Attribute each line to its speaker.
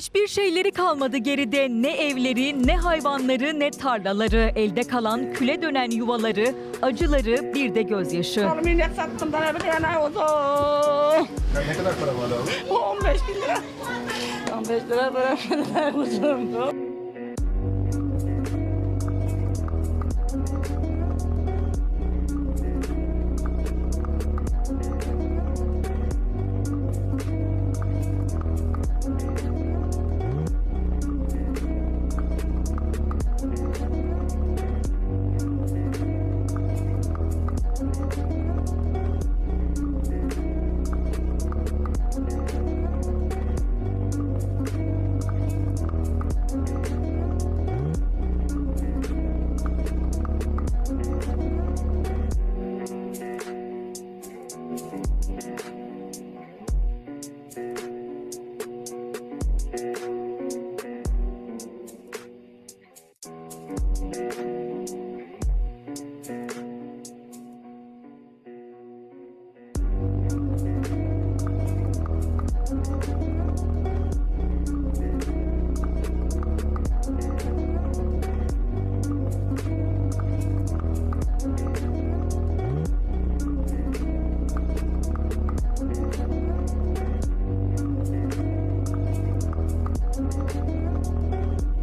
Speaker 1: Hiçbir şeyleri kalmadı geride. Ne evleri, ne hayvanları, ne tarlaları. Elde kalan küle dönen yuvaları, acıları, bir de gözyaşı.
Speaker 2: Oğlum inek sattım bana bir tane oldu.
Speaker 3: Ne kadar para var abi?
Speaker 2: 15 bin lira. 15 lira bırakmadılar kuzum.